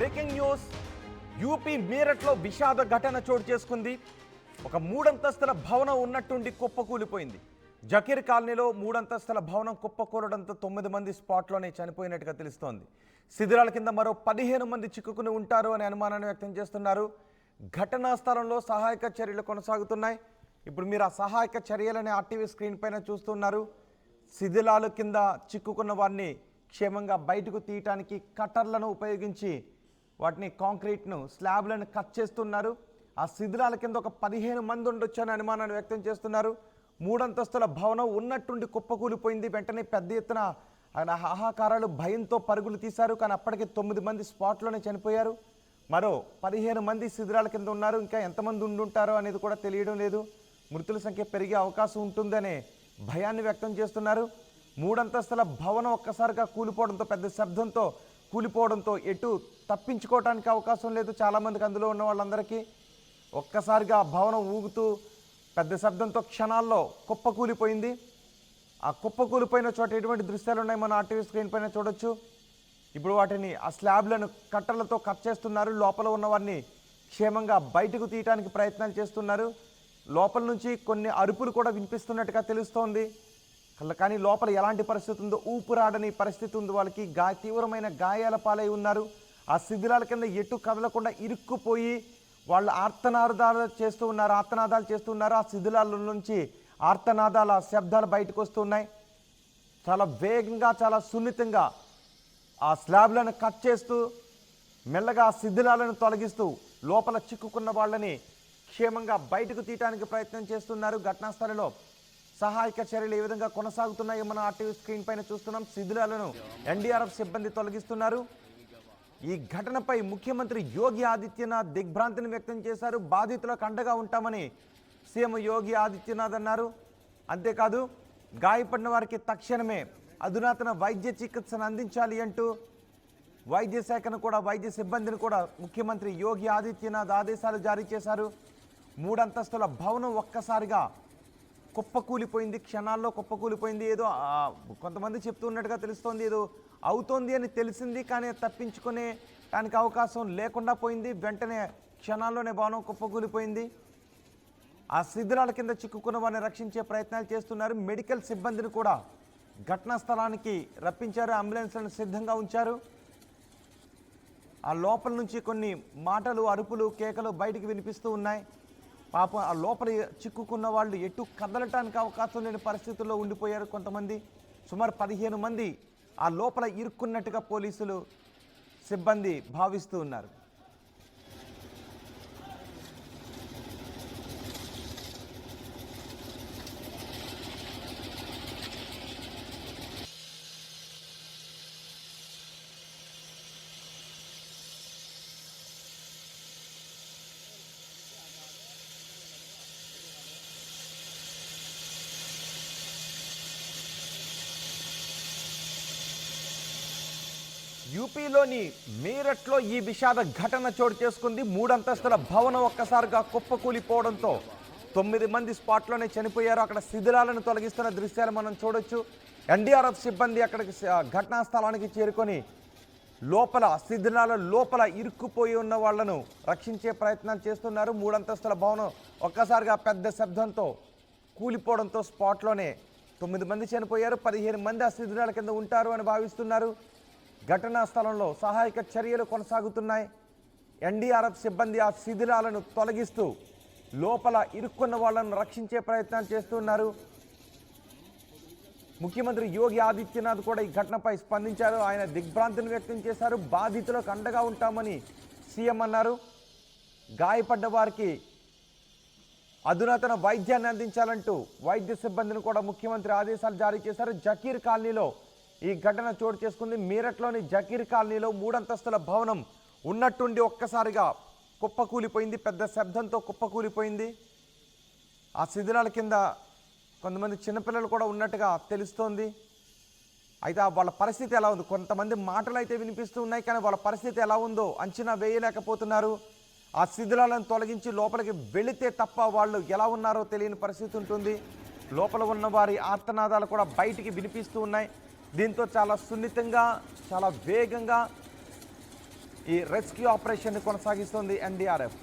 Breaking news. UP మీరట్లో విషాద ఘటన చోటు చేసుకుంది. ఒక మూడంతస్తుల భవనం ఉన్నట్టుండి కుప్పకూలిపోయింది జకీర్ కాలనీలో మూడంతస్తుల భవనం కుప్పకూలడంతో తొమ్మిది మంది స్పాట్లోనే చనిపోయినట్టుగా తెలుస్తోంది. శిథిరాల కింద మరో పదిహేను మంది చిక్కుకుని ఉంటారు అనే అనుమానాన్ని వ్యక్తం చేస్తున్నారు. ఘటనా స్థలంలో సహాయక చర్యలు కొనసాగుతున్నాయి. ఇప్పుడు మీరు ఆ సహాయక చర్యలని ఆర్టీవీ స్క్రీన్ పైన చూస్తున్నారు. శిథిలాల కింద చిక్కుకున్న వారిని క్షేమంగా బయటకు తీయటానికి కట్టర్లను ఉపయోగించి వాటిని కాంక్రీట్ను స్లాబ్లను కట్ చేస్తున్నారు. ఆ శిథిలాల కింద ఒక పదిహేను మంది ఉండొచ్చు అని అనుమానాన్ని వ్యక్తం చేస్తున్నారు. మూడంతస్తుల భవనం ఉన్నట్టుండి కుప్పకూలిపోయింది. వెంటనే పెద్ద ఎత్తున ఆయన హాహాకారాలు భయంతో పరుగులు తీశారు. కానీ అప్పటికి తొమ్మిది మంది స్పాట్లోనే చనిపోయారు. మరో పదిహేను మంది శిథిరాల కింద ఉన్నారు. ఇంకా ఎంతమంది ఉండుంటారో అనేది కూడా తెలియడం లేదు. మృతుల సంఖ్య పెరిగే అవకాశం ఉంటుందనే భయాన్ని వ్యక్తం చేస్తున్నారు. మూడంతస్తుల భవనం ఒక్కసారిగా కూలిపోవడంతో పెద్ద శబ్దంతో కూలిపోవడంతో ఎటు తప్పించుకోవడానికి అవకాశం లేదు. చాలామందికి అందులో ఉన్న వాళ్ళందరికీ ఒక్కసారిగా ఆ భవనం ఊగుతూ పెద్ద శబ్దంతో క్షణాల్లో కుప్ప కూలిపోయింది. ఆ కుప్ప కూలిపోయిన చోట ఎటువంటి దృశ్యాలు ఉన్నాయి? మన ఆర్టీవీ స్క్రీన్ పైన చూడొచ్చు. ఇప్పుడు వాటిని ఆ స్లాబ్లను కట్టలతో కట్ చేస్తున్నారు. లోపల ఉన్న వారిని క్షేమంగా బయటకు తీయడానికి ప్రయత్నాలు చేస్తున్నారు. లోపల నుంచి కొన్ని అరుపులు కూడా వినిపిస్తున్నట్టుగా తెలుస్తోంది. కానీ లోపల ఎలాంటి పరిస్థితి ఉందో ఊపిరాడని పరిస్థితి ఉంది వాళ్ళకి. గా తీవ్రమైన గాయాల పాలై ఉన్నారు. ఆ శిథిలాల కింద ఎటు కదలకుండా ఇరుక్కుపోయి వాళ్ళు ఆర్తనాదాలు చేస్తూ ఉన్నారు ఆర్తనాదాలు చేస్తూ ఉన్నారు. ఆ శిథిలాల నుంచి ఆర్తనాదాల శబ్దాలు బయటకు వస్తున్నాయి చాలా వేగంగా చాలా సున్నితంగా ఆ స్లాబ్లను కట్ చేస్తూ మెల్లగా ఆ శిథిలాలను తొలగిస్తూ లోపల చిక్కుకున్న వాళ్ళని క్షేమంగా బయటకు తీయడానికి ప్రయత్నం చేస్తున్నారు. ఘటనాస్థలంలో సహాయక చర్యలు ఏ విధంగా కొనసాగుతున్నాయో మనం ఆర్టీవీ స్క్రీన్ పైన చూస్తున్నాం. శిథిలాలను ఎన్డీఆర్ఎఫ్ సిబ్బంది తొలగిస్తున్నారు. ఈ ఘటనపై ముఖ్యమంత్రి యోగి ఆదిత్యనాథ్ దిగ్భ్రాంతిని వ్యక్తం చేశారు. బాధితులకు అండగా ఉంటామని సీఎం యోగి ఆదిత్యనాథ్ అన్నారు. అంతేకాదు గాయపడిన వారికి తక్షణమే అధునాతన వైద్య చికిత్సను అందించాలి అంటూ వైద్య శాఖను కూడా వైద్య సిబ్బందిని కూడా ముఖ్యమంత్రి యోగి ఆదిత్యనాథ్ ఆదేశాలు జారీ చేశారు. మూడంతస్తుల భవనం ఒక్కసారిగా కుప్పకూలిపోయింది క్షణాల్లో కుప్పకూలిపోయింది ఏదో కొంతమంది చెప్తున్నట్టుగా తెలుస్తోంది ఏదో అవుతోంది అని తెలిసింది కానీ తప్పించుకునే దానికి అవకాశం లేకుండా పోయింది వెంటనే క్షణాల్లోనే భవనం కుప్పకూలిపోయింది. ఆ శిథిలాల కింద చిక్కుకున్న వారిని రక్షించే ప్రయత్నాలు చేస్తున్నారు. మెడికల్ సిబ్బందిని కూడా ఘటనా స్థలానికి రప్పించారు అంబులెన్స్లను సిద్ధంగా ఉంచారు. ఆ లోపల నుంచి కొన్ని మాటలు అరుపులు కేకలు బయటికి వినిపిస్తూ ఉన్నాయి. పాపం ఆ లోపల చిక్కుకున్న వాళ్ళు ఎటు కదలటానికి అవకాశం లేని పరిస్థితుల్లో ఉండిపోయారు కొంతమంది. సుమారు పదిహేను మంది ఆ లోపల ఇరుక్కున్నట్టుగా పోలీసులు సిబ్బంది భావిస్తూ ఉన్నారు. యూపీలోని మీరట్లో ఈ విషాద ఘటన చోటు చేసుకుంది. మూడంతస్తుల భవనం ఒక్కసారిగా కుప్పకూలిపోవడంతో తొమ్మిది మంది స్పాట్లోనే చనిపోయారు. అక్కడ శిథిలాలను తొలగిస్తున్న దృశ్యాలు మనం చూడొచ్చు. ఎన్డీఆర్ఎఫ్ సిబ్బంది అక్కడికి ఘటనా స్థలానికి చేరుకొని లోపల శిథిలాల లోపల ఇరుక్కుపోయి ఉన్న వాళ్ళను రక్షించే ప్రయత్నాలు చేస్తున్నారు. మూడంతస్తుల భవనం ఒక్కసారిగా పెద్ద శబ్దంతో కూలిపోవడంతో స్పాట్లోనే తొమ్మిది మంది చనిపోయారు. పదిహేను మంది ఆ శిథిలాల కింద ఉంటారు అని భావిస్తున్నారు. ఘటనా స్థలంలో సహాయక చర్యలు కొనసాగుతున్నాయి. ఎన్డీఆర్ఎఫ్ సిబ్బంది ఆ శిథిలాలను తొలగిస్తూ లోపల ఇరుక్కున్న వాళ్ళను రక్షించే ప్రయత్నాలు చేస్తున్నారు. ముఖ్యమంత్రి యోగి ఆదిత్యనాథ్ కూడా ఈ ఘటనపై స్పందించారు. ఆయన దిగ్భ్రాంతిని వ్యక్తం చేశారు. బాధితులకు అండగా ఉంటామని సీఎం అన్నారు. గాయపడ్డ వారికి అధునాతన వైద్యాన్ని అందించాలంటూ వైద్య సిబ్బందిని కూడా ముఖ్యమంత్రి ఆదేశాలు జారీ చేశారు. జకీర్ కాలనీలో ఈ ఘటన చోటు చేసుకుంది మీరట్లోని జకీర్ కాలనీలో మూడంతస్తుల భవనం. ఉన్నట్టుండి ఒక్కసారిగా కుప్పకూలిపోయింది పెద్ద శబ్దంతో కుప్పకూలిపోయింది. ఆ శిథిలాల కింద కొంతమంది చిన్నపిల్లలు కూడా ఉన్నట్టుగా తెలుస్తోంది. అయితే ఆ వాళ్ళ పరిస్థితి ఎలా ఉంది? కొంతమంది మాటలు అయితే వినిపిస్తూ ఉన్నాయి కానీ వాళ్ళ పరిస్థితి ఎలా ఉందో అంచనా వేయలేకపోతున్నారు. ఆ శిథిలాలను తొలగించి లోపలికి వెళితే తప్ప వాళ్ళు ఎలా ఉన్నారో తెలియని పరిస్థితి ఉంటుంది. లోపల ఉన్న వారి ఆర్తనాదాలు కూడా బయటికి వినిపిస్తూ ఉన్నాయి. దీంతో చాలా సున్నితంగా చాలా వేగంగా ఈ రెస్క్యూ ఆపరేషన్ కొనసాగిస్తోంది ఎన్డీఆర్ఎఫ్.